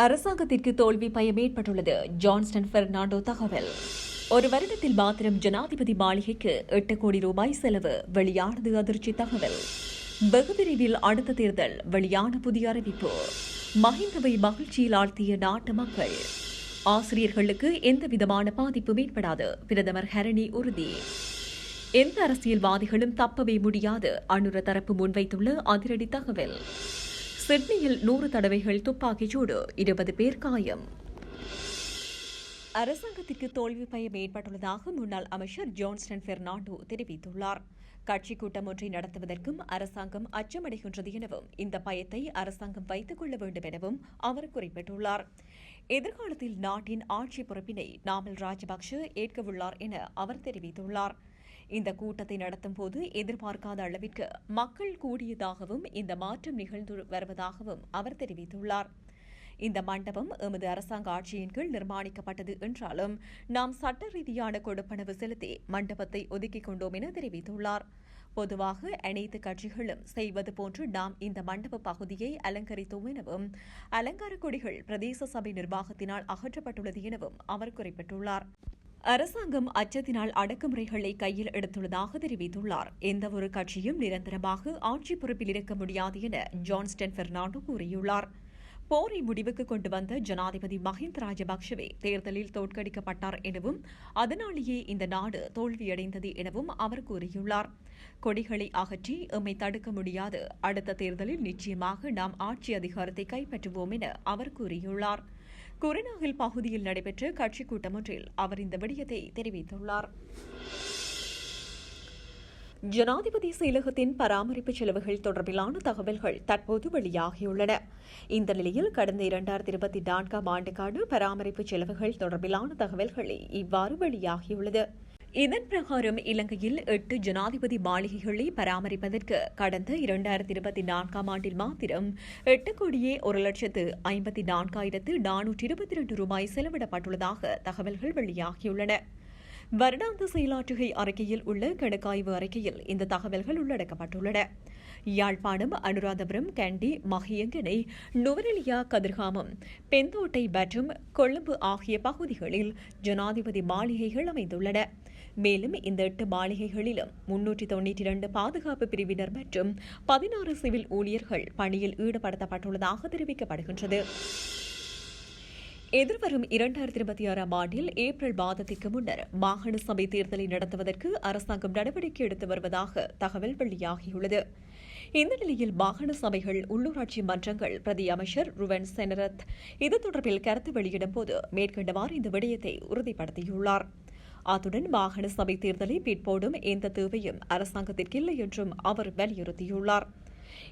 அரசாங்கத்திற்கு தோல்வி பயம் ஏற்பட்டுள்ளது. ஜான்ஸ்டன் பெர்னாண்டோ தகவல். ஒரு வருடத்தில் மாத்திரம் ஜனாதிபதி மாளிகைக்கு எட்டு கோடி ரூபாய் செலவு. வெளியானது அதிர்ச்சி தகவல். வெகு விரைவில் அடுத்த தேர்தல். வெளியான புதிய அறிவிப்பு. மஹிந்தவை மகிழ்ச்சியில் ஆழ்த்திய நாட்டு மக்கள். ஆசிரியர்களுக்கு எந்த விதமான பாதிப்பும் ஏற்படாது. பிரதமர் ஹரணி உறுதி. எந்த அரசியல்வாதிகளும் தப்பவே முடியாது. அனுர தரப்பு முன்வைத்துள்ள அதிரடி தகவல். சிட்னியில் நூறு தடவைகள் துப்பாக்கிச்சூடு இருபது பேர் காயம். அரசாங்கத்திற்கு தோல்வி பயம் ஏற்பட்டுள்ளதாக முன்னாள் அமைச்சர் ஜான்ஸ்டன் பெர்னாண்டோ தெரிவித்துள்ளார். கட்சி கூட்டம் ஒன்றை நடத்துவதற்கும் அரசாங்கம் அச்சமடைகின்றது எனவும் இந்த பயத்தை அரசாங்கம் வைத்துக் கொள்ள வேண்டும் எனவும் அவர் குறிப்பிட்டுள்ளார். எதிர்காலத்தில் நாட்டின் ஆட்சி பொறுப்பினை நாமல் ராஜபக்ஷ ஏற்கவுள்ளார் என அவர் தெரிவித்துள்ளார். இந்த கூட்டத்தை நடத்தும் போது எதிர்பார்க்காத அளவிற்கு மக்கள் கூடியதாகவும் இந்த மாற்றம் நிகழ்ந்து வருவதாகவும் அவர் தெரிவித்துள்ளார். இந்த மண்டபம் எமது அரசாங்க ஆட்சியின் கீழ் நிர்மாணிக்கப்பட்டது என்றாலும் நாம் சட்ட ரீதியான கொடுப்பனவு செலுத்தி மண்டபத்தை ஒதுக்கிக் கொண்டோம் என தெரிவித்துள்ளார். பொதுவாக அனைத்து கட்சிகளும் செய்வது போன்று நாம் இந்த மண்டப பகுதியை அலங்கரித்தோம் எனவும் அலங்கார கொடிகள் பிரதேச சபை நிர்வாகத்தினால் அகற்றப்பட்டுள்ளது எனவும் அவர் குறிப்பிட்டுள்ளார். அரசாங்கம் அச்சத்தினால் அடக்குமுறைகளை கையில் எடுத்துள்ளதாக தெரிவித்துள்ளார். எந்தவொரு கட்சியும் நிரந்தரமாக ஆட்சி பொறுப்பில் இருக்க முடியாது என ஜான்ஸ்டன் பெர்னாண்டோ கூறியுள்ளார். போரை முடிவுக்கு கொண்டு வந்த ஜனாதிபதி மஹிந்த ராஜபக்ஷவே தேர்தலில் தோற்கடிக்கப்பட்டார் எனவும் அதனாலேயே இந்த நாடு தோல்வியடைந்தது எனவும் அவர் கூறியுள்ளார். கொடிகளை அகற்றி எம்மை தடுக்க முடியாது. அடுத்த தேர்தலில் நிச்சயமாக நாம் ஆட்சி அதிகாரத்தை கைப்பற்றுவோம் என அவர் கூறியுள்ளார். குரநாகல் பகுதியில் நடைபெற்ற கட்சி கூட்டம் ஒன்றில் அவர் இந்த விடயத்தை தெரிவித்துள்ளார். ஜனாதிபதி செயலகத்தின் பராமரிப்பு செலவுகள் தொடர்பிலான தகவல்கள் தற்போது வெளியாகியுள்ளன. இந்த நிலையில் கடந்த இரண்டாயிரத்தி இருபத்தி நான்காம் ஆண்டுக்கான பராமரிப்பு செலவுகள் தொடர்பிலான தகவல்களை இவ்வாறு வெளியாகியுள்ளது. இதன் பிரகாரம் இலங்கையில் எட்டு ஜனாதிபதி மாளிகைகளை பராமரிப்பதற்கு கடந்த இரண்டாயிரத்தி இருபத்தி நான்காம் ஆண்டில் மாத்திரம் எட்டு கோடியே ஒரு லட்சத்து ஐம்பத்தி நான்காயிரத்து நானூற்றி இருபத்தி இரண்டு ரூபாய் செலவிடப்பட்டுள்ளதாக தகவல்கள் வெளியாகியுள்ளன. வருடாந்த செயலாற்றுகை அறிக்கையில் உள்ள கணக்காய்வு அறிக்கையில் இந்த தகவல்கள் உள்ளடக்கப்பட்டுள்ளன. யாழ்ப்பாணம் அனுராதபுரம் கண்டி மகியங்கனை நுவரெலியா கதிர்காமம் பெந்தோட்டை மற்றும் கொழும்பு ஆகிய பகுதிகளில் ஜனாதிபதி மாளிகைகள் அமைந்துள்ளன. மேலும் இந்த எட்டு மாளிகைகளிலும் முன்னூற்றி தொன்னூற்றி இரண்டு பாதுகாப்பு பிரிவினர் மற்றும் பதினாறு சிவில் ஊழியர்கள் பணியில் ஈடுபடுத்தப்பட்டுள்ளதாக தெரிவிக்கப்படுகின்றது. எதிர்வரும் இரண்டாயிரத்தி இருபத்தி ஆறாம் ஆண்டில் ஏப்ரல் மாதத்திற்கு முன்னர் மாகாண சபை தேர்தலை நடத்துவதற்கு அரசாங்கம் நடவடிக்கை எடுத்து வருவதாக தகவல் வெளியாகியுள்ளது. இந்த நிலையில் மாகாண சபைகள் உள்ளூராட்சி மன்றங்கள் பிரதி அமைச்சர் ருவன் செனரத் இது தொடர்பில் கருத்து வெளியிடும் போது மேற்கண்டவாறு இந்த விடயத்தை உறுதிப்படுத்தியுள்ளார். அத்துடன் மாகாண சபை தேர்தலை பிற்போடும் எந்த தேவையும் அரசாங்கத்திற்கு இல்லை என்றும் அவர் வலியுறுத்தியுள்ளார்.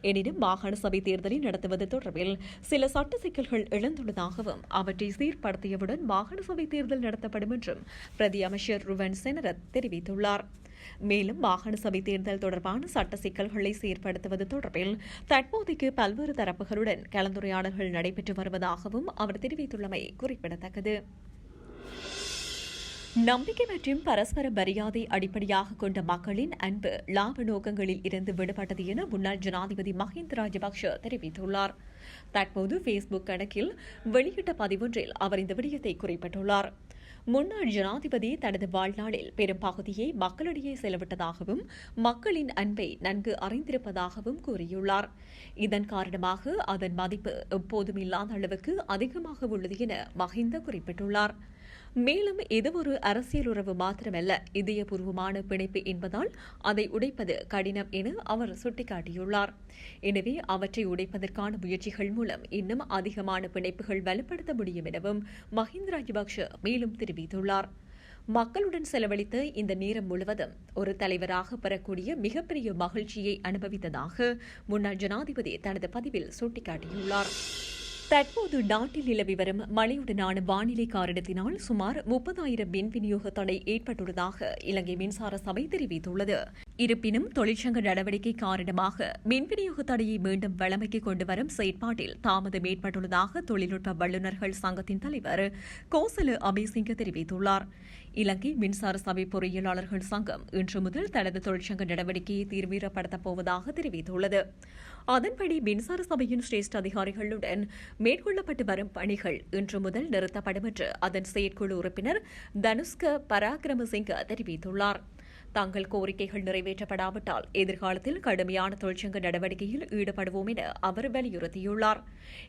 எனினும் மாகாண சபை தேர்தலை நடத்துவது தொடர்பில் சில சட்ட சிக்கல்கள் எழுந்துள்ளதாகவும் அவற்றை சீர்படுத்தியவுடன் மாகாண சபை தேர்தல் நடத்தப்படும் என்றும் பிரதி அமைச்சர் ருவன் செனரத் தெரிவித்துள்ளார். மேலும் மாகாண சபை தேர்தல் தொடர்பான சட்ட சிக்கல்களை சீர்படுத்துவது தொடர்பில் தற்போதைக்கு பல்வேறு தரப்புகளுடன் கலந்துரையாடல்கள் நடைபெற்று வருவதாகவும் அவர் தெரிவித்துள்ளமை குறிப்பிடத்தக்கது. நம்பிக்கை மற்றும் பரஸ்பர மரியாதை அடிப்படையாக கொண்ட மக்களின் அன்பு லாப நோக்கங்களில் இருந்து விடுபட்டது என முன்னாள் ஜனாதிபதி மஹிந்த ராஜபக்ஷ தெரிவித்துள்ளார். தற்போது ஃபேஸ்புக் கணக்கில் வெளியிட்ட பதிவொன்றில் அவர் இந்த விடயத்தை குறிப்பிட்டுள்ளார். முன்னாள் ஜனாதிபதி தனது வாழ்நாளில் பெரும் பகுதியை மக்களிடையே செலவிட்டதாகவும் மக்களின் அன்பை நன்கு அறிந்திருப்பதாகவும் கூறியுள்ளார். இதன் காரணமாக அதன் மதிப்பு எப்போதும் இல்லாத அளவுக்கு அதிகமாக உள்ளது என மஹிந்த குறிப்பிட்டுள்ளார். மேலும் இது ஒரு அரசியல் உறவு மாத்திரமல்ல. இதயபூர்வமான பிணைப்பு என்பதால் அதை உடைப்பது கடினம் என அவர் சுட்டிக்காட்டியுள்ளார். எனவே அவற்றை உடைப்பதற்கான முயற்சிகள் மூலம் இன்னும் அதிகமான பிணைப்புகள் வலுப்படுத்த முடியும் எனவும் மஹிந்த ராஜபக்ஷ மேலும் தெரிவித்துள்ளார். மக்களுடன் செலவழித்த இந்த நேரம் முழுவதும் ஒரு தலைவராக பெறக்கூடிய மிகப்பெரிய மகிழ்ச்சியை அனுபவித்ததாக முன்னாள் ஜனாதிபதி தனது பதிவில் சுட்டிக்காட்டியுள்ளார். தற்போது நாட்டில் நிலவி வரும் மழையுடனான வானிலை காரணத்தினால் சுமார் முப்பதாயிரம் மின் விநியோக தடை ஏற்பட்டுள்ளதாக இலங்கை மின்சார சபை தெரிவித்துள்ளது. இருப்பினும் தொழிற்சங்க நடவடிக்கை காரணமாக மின் விநியோக தடையை மீண்டும் வழமைக்கு கொண்டு வரும் செயற்பாட்டில் தாமதம் ஏற்பட்டுள்ளதாக தொழில்நுட்ப வல்லுநர்கள் சங்கத்தின் தலைவர் கோசல அபிசிங்க தெரிவித்துள்ளார். இலங்கை மின்சார சபை பொறியியலாளர்கள் சங்கம் இன்று முதல் தனது தொழிற்சங்க நடவடிக்கையை தீவிரப்படுத்தப் போவதாக தெரிவித்துள்ளது. அதன்படி மின்சார சபையின் சிரேஷ்ட அதிகாரிகளுடன் மேற்கொள்ளப்பட்டு வரும் பணிகள் இன்று முதல் நிறுத்தப்படும் என்று அதன் செயற்குழு உறுப்பினர் தனுஷ்க பராக்கிரமசிங்க தெரிவித்துள்ளார். தங்கள் கோரிக்கைகள் நிறைவேற்றப்படாவிட்டால் எதிர்காலத்தில் கடுமையான தொழிற்சங்க நடவடிக்கையில் ஈடுபடுவோம் என அவர் வலியுறுத்தியுள்ளார்.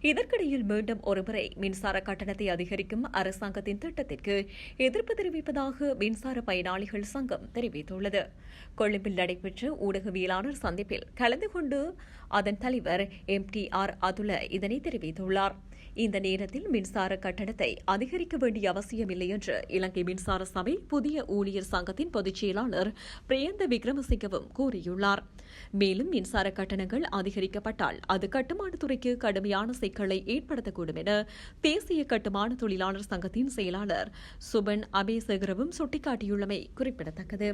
இதற்கிடையில் மீண்டும் ஒருமுறை மின்சார கட்டணத்தை அதிகரிக்கும் அரசாங்கத்தின் திட்டத்திற்கு எதிர்ப்பு தெரிவிப்பதாக மின்சார பயனாளிகள் சங்கம் தெரிவித்துள்ளது. கொழும்பில் நடைபெற்ற ஊடகவியலாளர் சந்திப்பில் கலந்து கொண்டு அதன் தலைவர் எம் டி ஆர் அதுல இதனை தெரிவித்துள்ளார். இந்த நேரத்தில் மின்சார கட்டணத்தை அதிகரிக்க வேண்டிய அவசியமில்லை என்று இலங்கை மின்சார சபை புதிய ஊழியர் சங்கத்தின் பொதுச் செயலாளர் பிரியந்த விக்ரமசிங்கவும் கூறியுள்ளார். மேலும் மின்சார கட்டணங்கள் அதிகரிக்கப்பட்டால் அது கட்டுமானத்துறைக்கு கடுமையான சிக்கலை ஏற்படுத்தக்கூடும் என தேசிய கட்டுமான தொழிலாளர் சங்கத்தின் செயலாளர் சுபன் அபேசகரவும் சுட்டிக்காட்டியுள்ளமை குறிப்பிடத்தக்கது.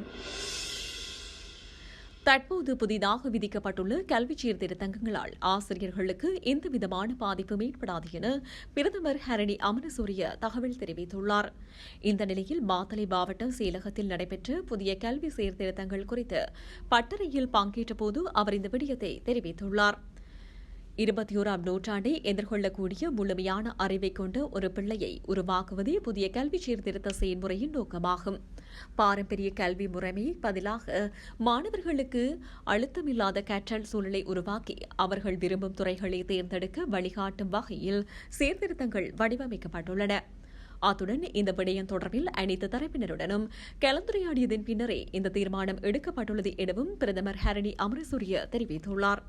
தற்போது புதிதாக விதிக்கப்பட்டுள்ள கல்வி சீர்திருத்தங்களால் ஆசிரியர்களுக்கு எந்தவிதமான பாதிப்பும் ஏற்படாது என பிரதமர் ஹரணி அமரசூரிய தகவல் தெரிவித்துள்ளார். இந்த நிலையில் மாத்தளை மாவட்ட செயலகத்தில் நடைபெற்ற புதிய கல்வி சீர்திருத்தங்கள் குறித்து பட்டறையில் பங்கேற்றபோது அவர் இந்த விடயத்தை தெரிவித்துள்ளார். இருபத்தி ஓராம் நூற்றாண்டை எதிர்கொள்ளக்கூடிய முழுமையான அறிவை கொண்ட ஒரு பிள்ளையை உருவாக்குவதே புதிய கல்வி சீர்திருத்த செயல்முறையின் நோக்கமாகும். பாரம்பரிய கல்வி முறைமையை பதிலாக மாணவர்களுக்கு அழுத்தமில்லாத கற்றல் சூழலை உருவாக்கி அவர்கள் விரும்பும் துறைகளை தேர்ந்தெடுக்க வழிகாட்டும் வகையில் சீர்திருத்தங்கள் வடிவமைக்கப்பட்டுள்ளன. அத்துடன் இந்த விடயம் தொடர்பில் அனைத்து தரப்பினருடனும் கலந்துரையாடியதன் பின்னரே இந்த தீர்மானம் எடுக்கப்பட்டுள்ளது எனவும் பிரதமர் ஹரணி அமரசூரிய தெரிவித்துள்ளார்.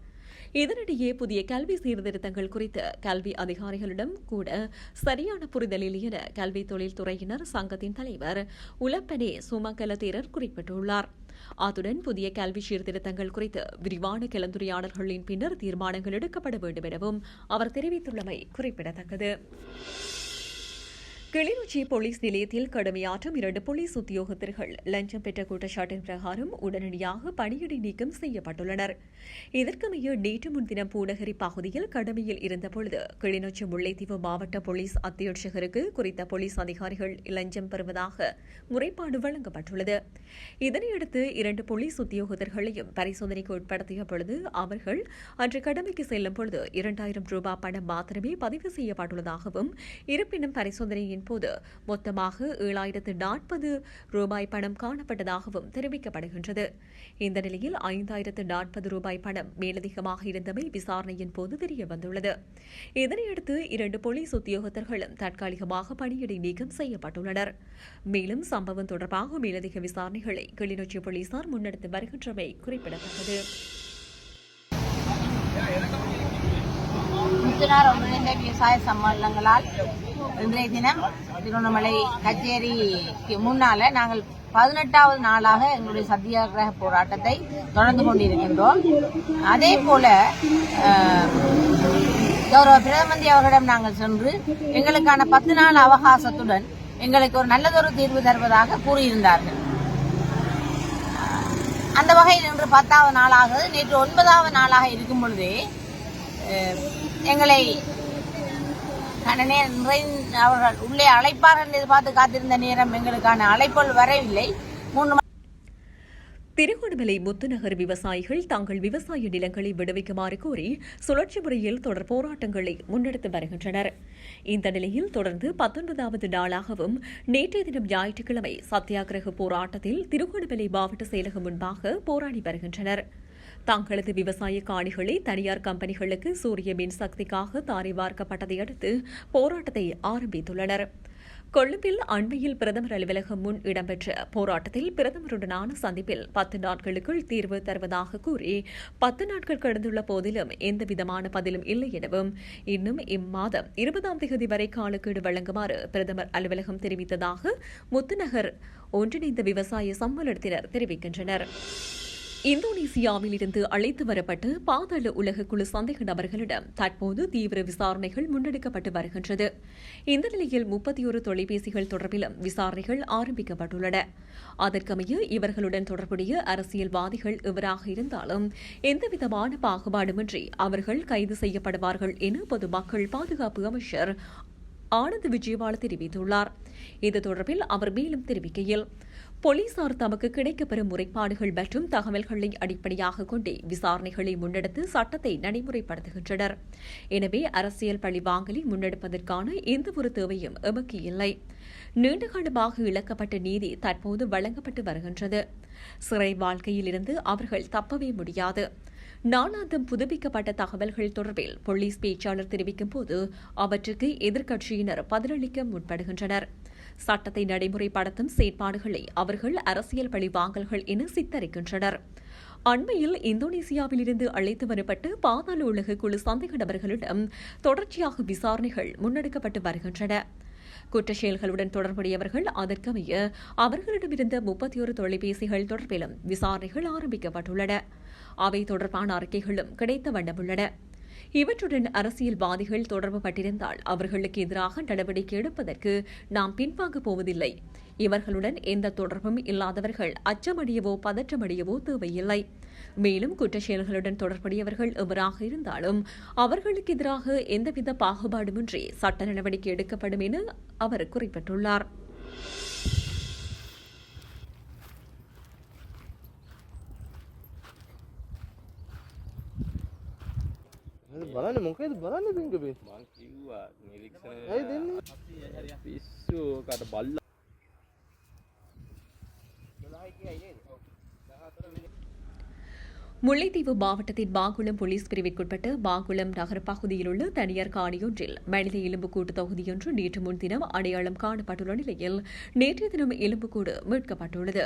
இதனிடையே புதிய கல்வி சீர்திருத்தங்கள் குறித்து கல்வி அதிகாரிகளிடம் கூட சரியான புரிதல் இல்லை என கல்வி தொழில்துறையினர் சங்கத்தின் தலைவர் உலப்பனே சுமங்கல தேரர் குறிப்பிட்டுள்ளார். அத்துடன் புதிய கல்வி சீர்திருத்தங்கள் குறித்து விரிவான கலந்துரையாடல்களின் பின்னர் தீர்மானங்கள் எடுக்கப்பட வேண்டும் எனவும் அவர் தெரிவித்துள்ளமை குறிப்பிடத்தக்கது. கிளிநொச்சி போலீஸ் நிலையத்தில் கடுமையாற்றும் இரண்டு போலீஸ் உத்தியோகத்தர்கள். லஞ்சம் பெற்ற குற்றச்சாட்டின் பிரகாரம் உடனடியாக பணியிடை நீக்கம் செய்யப்பட்டுள்ளனர். இதற்கமைய நேற்று முன்தினம் பூநகரி பகுதியில் கடமையில் இருந்தபொழுது கிளிநொச்சி முல்லைத்தீவு மாவட்ட போலீஸ் அத்தியட்சகருக்கு குறித்த போலீஸ் அதிகாரிகள் லஞ்சம் பெறுவதாக முறைப்பாடு வழங்கப்பட்டுள்ளது. இதனையடுத்து இரண்டு போலீஸ் உத்தியோகத்தர்களையும் பரிசோதனைக்கு உட்படுத்திய பொழுது அவர்கள் அன்று கடமைக்கு செல்லும் பொழுது இரண்டாயிரம் ரூபாய் பணம் மாத்திரமே பதிவு செய்யப்பட்டுள்ளதாகவும் இருப்பினும் பரிசோதனையின் போது மொத்தமாக ஏழாயிரத்து நாற்பது ரூபாய் பணம் காணப்பட்டதாகவும் தெரிவிக்கப்படுகின்றது. இந்த நிலையில் ஐந்தாயிரத்து நாற்பது ரூபாய் பணம் மேலதிகமாக இருந்தமை விசாரணையின் போது தெரிய வந்துள்ளது இதனையடுத்து இரண்டு போலீஸ் உத்தியோகத்தர்களும் தற்காலிகமாக பணியிடை நீக்கம் செய்யப்பட்டுள்ளனர். மேலும் சம்பவம் தொடர்பாக மேலதிக விசாரணைகளை கிளிநொச்சி போலீசார் முன்னெடுத்து வருகின்றமை குறிப்பிடத்தக்கது. முத்துனார் ஒன்றிணைந்த விவசாய சம்மேளனங்களால் இன்றைய தினம் திருவண்ணாமலை கச்சேரிக்கு முன்னால நாங்கள் பதினெட்டாவது நாளாக எங்களுடைய சத்தியாகிரக போராட்டத்தை தொடர்ந்து கொண்டிருக்கின்றோம். அதே போல கௌரவ பிரதமந்தி அவர்களிடம் நாங்கள் சென்று எங்களுக்கான பத்து நாள் அவகாசத்துடன் எங்களுக்கு ஒரு நல்லதொரு தீர்வு தருவதாக கூறியிருந்தார்கள். அந்த வகையில் இன்று பத்தாவது நாளாக நேற்று ஒன்பதாவது நாளாக இருக்கும் பொழுதே எங்களை கண்ணனே அவர்கள் உள்ளே அழைப்பார்கள் என்று எதிர்பார்த்து காத்திருந்த நேரம் எங்களுக்கான அழைப்புகள் வரவில்லை. மூன்று திருகோணமலை முத்துநகர் விவசாயிகள் தங்கள் விவசாய நிலங்களை விடுவிக்குமாறு கோரி சுழற்சி முறையில் தொடர் போராட்டங்களை முன்னெடுத்து வருகின்றனர். இந்த நிலையில் தொடர்ந்து பத்தொன்பதாவது நாளாகவும் நேற்றைய தினம் ஞாயிற்றுக்கிழமை சத்தியாகிரக போராட்டத்தில் திருகோணமலை மாவட்ட செயலகம் முன்பாக போராடி வருகின்றனர். தங்களது விவசாய காணிகளை தனியார் கம்பெனிகளுக்கு சூரிய மின்சக்திக்காக தாரி வார்க்கப்பட்டதை அடுத்து போராட்டத்தை ஆரம்பித்துள்ளனர். கொழும்பில் அண்மையில் பிரதமர் அலுவலகம் முன் இடம்பெற்ற போராட்டத்தில் பிரதமருடனான சந்திப்பில் பத்து நாட்களுக்குள் தீர்வு தருவதாக கூறி பத்து நாட்கள் கடந்துள்ள போதிலும் எந்தவிதமான பதிலும் இல்லை எனவும் இன்னும் இம்மாதம் இருபதாம் தேதி வரை காலக்கெடு வழங்குமாறு பிரதமர் அலுவலகம் தெரிவித்ததாக முத்துநகர் ஒன்றிணைந்த விவசாய சம்மேளனத்தினர் தெரிவிக்கின்றனர். இந்தோனேசியாவில் இருந்து அழைத்து வரப்பட்டு பாதாள உலக குழு சந்தேக நபர்களிடம் தற்போது தீவிர விசாரணைகள் முன்னெடுக்கப்பட்டு வருகின்றது. இந்த நிலையில் முப்பத்தி ஒரு தொலைபேசிகள் தொடர்பிலும் விசாரணைகள் ஆரம்பிக்கப்பட்டுள்ளன. அதற்கமைய இவர்களுடன் தொடர்புடைய அரசியல்வாதிகள் எவராக இருந்தாலும் எந்தவிதமான பாகுபாடுமின்றி அவர்கள் கைது செய்யப்படுவார்கள் என பொதுமக்கள் பாதுகாப்பு அமைச்சர் ஆனந்த் விஜயவால தெரிவித்துள்ளார். இது தொடர்பில் அவர் மேலும் தெரிவிக்கையில் போலீசார் தமக்கு கிடைக்கப்பெறும் முறைப்பாடுகள் மற்றும் தகவல்களை அடிப்படையாக கொண்டே விசாரணைகளை முன்னெடுத்து சட்டத்தை நடைமுறைப்படுத்துகின்றனர். எனவே அரசியல் பழிவாங்கலை முன்னெடுப்பதற்கான எந்தவொரு தேவையும் எமக்கு இல்லை. நீண்டகாலமாக இழக்கப்பட்ட நீதி தற்போது வழங்கப்பட்டு வருகின்றது. சிறை வாழ்க்கையிலிருந்து அவர்கள் தப்பவே முடியாது. நாளாந்தம் புதுப்பிக்கப்பட்ட தகவல்கள் தொடர்பில் போலீஸ் பேச்சாளர் தெரிவிக்கும் போது அவற்றுக்கு எதிர்க்கட்சியினர் பதிலளிக்க முற்படுகின்றனர். சட்டத்தை நடைமுறைப்படுத்தும் செயற்பாடுகளை அவர்கள் அரசியல் பழிவாங்கல்கள் என சித்தரிக்கின்றனர். அண்மையில் இந்தோனேசியாவிலிருந்து அழைத்து வரப்பட்டு பாதாள உலக குழு சந்தேக நபர்களிடம் தொடர்ச்சியாக விசாரணைகள் முன்னெடுக்கப்பட்டு வருகின்றன. குற்றச்செயல்களுடன் தொடர்புடையவர்கள் அதற்கமைய அவர்களிடமிருந்த முப்பத்தி ஒரு தொலைபேசிகள் தொடர்பிலும் விசாரணைகள் ஆரம்பிக்கப்பட்டுள்ளன. அவை தொடர்பான அறிக்கைகளும் கிடைத்த வண்ணமுள்ளன. இவற்றுடன் அரசியல்வாதிகள் தொடர்பு பட்டிருந்தால் அவர்களுக்கு எதிராக நடவடிக்கை எடுப்பதற்கு நாம் பின்வாங்கப் போவதில்லை. இவர்களுடன் எந்த தொடர்பும் இல்லாதவர்கள் அச்சமடையவோ பதற்றமடையவோ தேவையில்லை. மேலும் குற்றச் செயல்களுடன் தொடர்புடையவர்கள் எவராக இருந்தாலும் அவர்களுக்கு எதிராக எந்தவித பாகுபாடுமின்றி சட்ட நடவடிக்கை எடுக்கப்படும் என அவர் குறிப்பிட்டுள்ளார். බලන්න මොකද? බලන්න පිංගබේ ඇයි දෙන්න? පිස්සුකට බල්ල. முல்லைத்தீவு மாவட்டத்தின் மாங்குளம் போலீஸ் பிரிவிற்குட்பட்ட மாங்குளம் நகர பகுதியில் உள்ள தனியார் காணியொன்றில் மனித எலும்புக்கூடு தொகுதியொன்று நேற்று முன்தினம் அடையாளம் காணப்பட்டுள்ள நிலையில் நேற்றைய தினம் எலும்புக்கூடு மீட்கப்பட்டுள்ளது.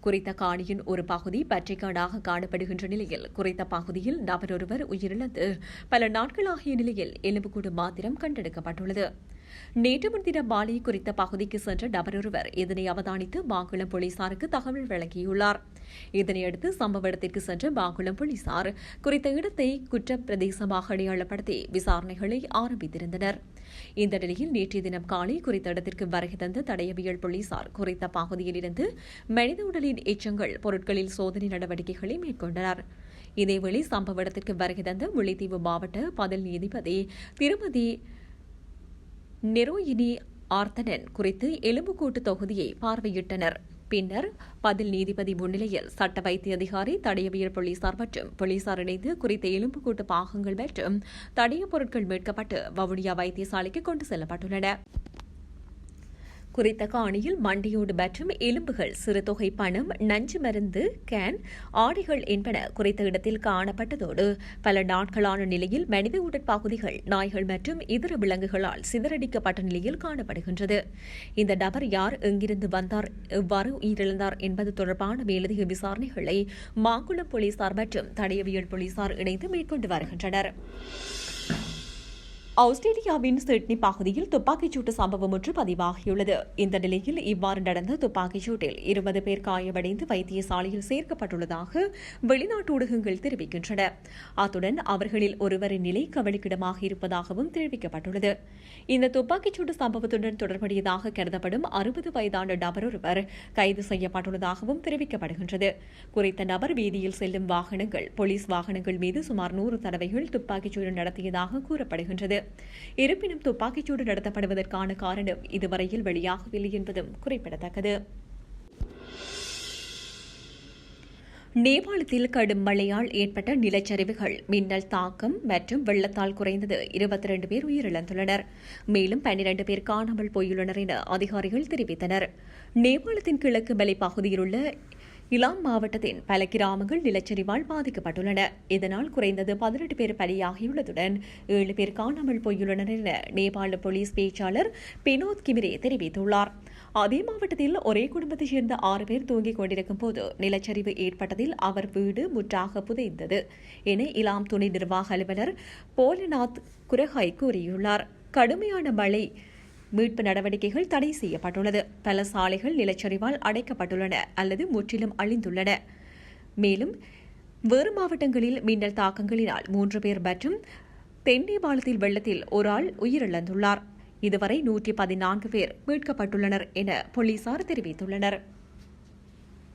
குறித்த காணியின் ஒரு பகுதி பற்றைக்காடாக காணப்படுகின்ற நிலையில் குறித்த பகுதியில் நபரொருவர் உயிரிழந்து பல நாட்களாகிய நிலையில் எலும்புக்கூடு மாத்திரம் கண்டெடுக்கப்பட்டுள்ளது. நேற்று முன்தினம் மாலை குறித்த பகுதிக்கு சென்ற நபரொருவர் இதனை அவதானித்து மாங்குளம் போலீசாருக்கு தகவல் வழங்கியுள்ளார். இதனையடுத்து சம்பவ இடத்திற்கு சென்ற பாகுளம் போலீசார் குறித்த இடத்தை குற்ற பிரதேசமாக அடையாளப்படுத்தி விசாரணைகளை ஆரம்பித்திருந்தனர். இந்த நிலையில் நேற்றைய தினம் காலை குறித்த இடத்திற்கு வருகை தந்த தடயவியல் போலீசார் குறித்த பகுதியில் இருந்து மனித உடலின் எச்சங்கள் பொருட்களில் சோதனை நடவடிக்கைகளை மேற்கொண்டனர். இதேவேளை சம்பவ இடத்திற்கு வருகை தந்த முல்லைத்தீவு மாவட்ட பதில் நீதிபதி திருமதி நெரோயினி ஆர்த்தனன் குறித்து எலும்புக்கூட்டு தொகுதியை பார்வையிட்டனர். பின்னர் பதில் நீதிபதி முன்னிலையில் சட்ட வைத்திய அதிகாரி தடயவியல் போலீசார் மற்றும் போலீசார் இணைந்து குறித்த எலும்புக்கூட்டு பாகங்கள் மற்றும் தடய பொருட்கள் மீட்கப்பட்டு வவுனியா வைத்தியசாலைக்கு கொண்டு செல்லப்பட்டுள்ளன. குறித்த காணியில் மண்டியோடு மற்றும் எலும்புகள் சிறுதொகை பணம் நஞ்சு மருந்து கேன் ஆடைகள் என்பன குறித்த இடத்தில் காணப்பட்டதோடு பல நாட்களான நிலையில் மனித உடற்பகுதிகள் நாய்கள் மற்றும் இதர விலங்குகளால் சிதறடிக்கப்பட்ட நிலையில் காணப்படுகின்றது. இந்த நபர் யார் எங்கிருந்து வந்தார் எவ்வாறு உயிரிழந்தார் என்பது தொடர்பான மேலதிக விசாரணைகளை மாங்குளம் போலீசார் மற்றும் தடயவியல் போலீசார் இணைந்து மேற்கொண்டு வருகின்றனர். ஆஸ்திரேலியாவின் சிட்னி பகுதியில் துப்பாக்கிச் சூட்டு சம்பவம் ஒன்று பதிவாகியுள்ளது. இந்த நிலையில் இவ்வாறு நடந்த துப்பாக்கிச் சூட்டில் இருபது பேர் காயமடைந்து வைத்தியசாலையில் சேர்க்கப்பட்டுள்ளதாக வெளிநாட்டு ஊடகங்கள் தெரிவிக்கின்றன. அத்துடன் அவர்களில் ஒருவரின் நிலை கவலைக்கிடமாக இருப்பதாகவும் தெரிவிக்கப்பட்டுள்ளது. இந்த துப்பாக்கிச் சூட்டு சம்பவத்துடன் தொடர்புடையதாக கருதப்படும் அறுபது வயதான நபர் ஒருவர் கைது செய்யப்பட்டுள்ளதாகவும் தெரிவிக்கப்படுகின்றது. குறித்த நபர் வீதியில் செல்லும் வாகனங்கள் போலீஸ் வாகனங்கள் மீது சுமார் நூறு தடவைகள் துப்பாக்கிச் சூடு நடத்தியதாக கூறப்படுகின்றது. இருப்பினும் துப்பாக்கிச்சூடு நடத்தப்படுவதற்கான காரணம் இதுவரையில் வெளியாகவில்லை என்பதும் குறிப்பிடத்தக்கது. நேபாளத்தில் கடும் மழையால் ஏற்பட்ட நிலச்சரிவுகள் மின்னல் தாக்கம் மற்றும் வெள்ளத்தால் குறைந்தது இருபத்தி ரெண்டு பேர் உயிரிழந்துள்ளனர். மேலும் பன்னிரண்டு பேர் காணாமல் போயுள்ளனர் என அதிகாரிகள் தெரிவித்தனர். நேபாளத்தின் கிழக்கு மலை பகுதியில் உள்ள இலாம் மாவட்டத்தின் பல கிராமங்கள் நிலச்சரிவால் பாதிக்கப்பட்டுள்ளன. இதனால் குறைந்தது பதினெட்டு பேர் பலியாகியுள்ளதுடன் ஏழு பேர் காணாமல் போயுள்ளனர் என நேபாள போலீஸ் பேச்சாளர் பினோத் கிமிரே தெரிவித்துள்ளார். அதே மாவட்டத்தில் ஒரே குடும்பத்தைச் சேர்ந்த ஆறு பேர் தூங்கிக் கொண்டிருக்கும் போது நிலச்சரிவு ஏற்பட்டதில் அவர் வீடு முற்றாக புதைந்தது என இலாம் துணை நிர்வாக அலுவலர் போலநாத் குரஹாய் கூறியுள்ளார். கடுமையான மழை மீட்பு நடவடிக்கைகள் தடை செய்யப்பட்டுள்ளது. பல சாலைகள் நிலச்சரிவால் அடைக்கப்பட்டுள்ளன அல்லது முற்றிலும் அழிந்துள்ளன. மேலும் வேறு மாவட்டங்களில் மின்னல் தாக்கங்களினால் மூன்று பேர் மற்றும் தென்னேபாளத்தில் வெள்ளத்தில் ஒரு ஆள் உயிரிழந்துள்ளார். இதுவரை நூற்றி பதினான்கு பேர் மீட்கப்பட்டுள்ளனர் என போலீசார் தெரிவித்துள்ளனர்.